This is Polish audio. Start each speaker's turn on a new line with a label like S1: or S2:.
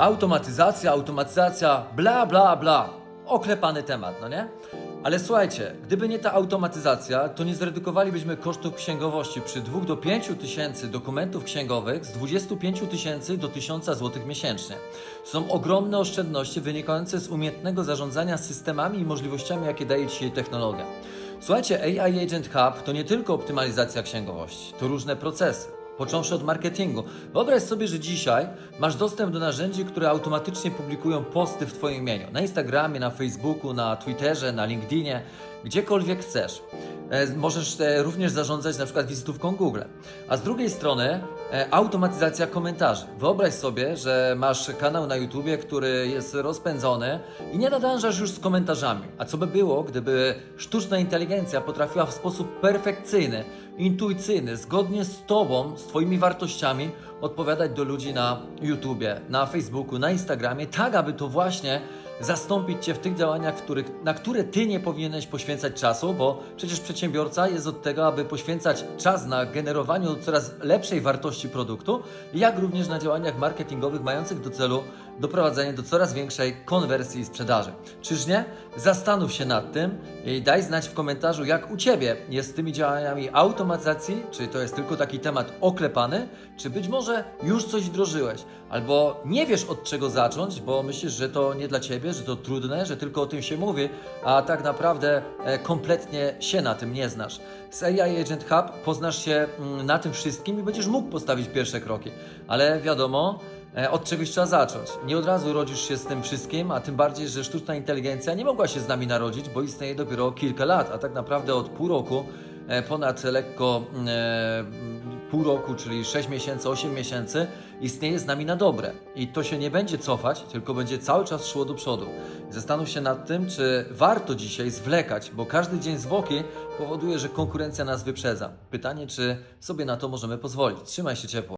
S1: Automatyzacja, automatyzacja, bla, bla, bla. Oklepany temat, no nie? Ale słuchajcie, gdyby nie ta automatyzacja, to nie zredukowalibyśmy kosztów księgowości przy 2 do 5 tysięcy dokumentów księgowych z 25 tysięcy do 1000 zł miesięcznie. Są ogromne oszczędności wynikające z umiejętnego zarządzania systemami i możliwościami, jakie daje Ci technologia. Słuchajcie, AI Agent Hub to nie tylko optymalizacja księgowości, to różne procesy. Począwszy od marketingu. Wyobraź sobie, że dzisiaj masz dostęp do narzędzi, które automatycznie publikują posty w Twoim imieniu. Na Instagramie, na Facebooku, na Twitterze, na LinkedInie, gdziekolwiek chcesz. E, Możesz e, również zarządzać na przykład wizytówką Google. A z drugiej strony e, automatyzacja komentarzy. Wyobraź sobie, że masz kanał na YouTubie, który jest rozpędzony i nie nadążasz już z komentarzami. A co by było, gdyby sztuczna inteligencja potrafiła w sposób perfekcyjny, intuicyjny, zgodnie z Tobą, z Twoimi wartościami odpowiadać do ludzi na YouTubie, na Facebooku, na Instagramie, tak aby to właśnie zastąpić Cię w tych działaniach, których, na które Ty nie powinieneś poświęcać czasu, bo przecież przedsiębiorca jest od tego, aby poświęcać czas na generowaniu coraz lepszej wartości produktu, jak również na działaniach marketingowych mających do celu doprowadzenie do coraz większej konwersji i sprzedaży. Czyż nie? Zastanów się nad tym i daj znać w komentarzu, jak u Ciebie jest z tymi działaniami automatyzacji, czy to jest tylko taki temat oklepany, czy być może już coś wdrożyłeś, albo nie wiesz od czego zacząć, bo myślisz, że to nie dla Ciebie, że to trudne, że tylko o tym się mówi, a tak naprawdę e, kompletnie się na tym nie znasz. Z AI Agent Hub poznasz się mm, na tym wszystkim i będziesz mógł postawić pierwsze kroki, ale wiadomo, Od czegoś trzeba zacząć. Nie od razu rodzisz się z tym wszystkim, a tym bardziej, że sztuczna inteligencja nie mogła się z nami narodzić, bo istnieje dopiero kilka lat, a tak naprawdę od pół roku, e, ponad lekko e, pół roku, czyli 6 miesięcy, 8 miesięcy, istnieje z nami na dobre. I to się nie będzie cofać, tylko będzie cały czas szło do przodu. Zastanów się nad tym, czy warto dzisiaj zwlekać, bo każdy dzień zwłoki powoduje, że konkurencja nas wyprzedza. Pytanie, czy sobie na to możemy pozwolić. Trzymaj się ciepło.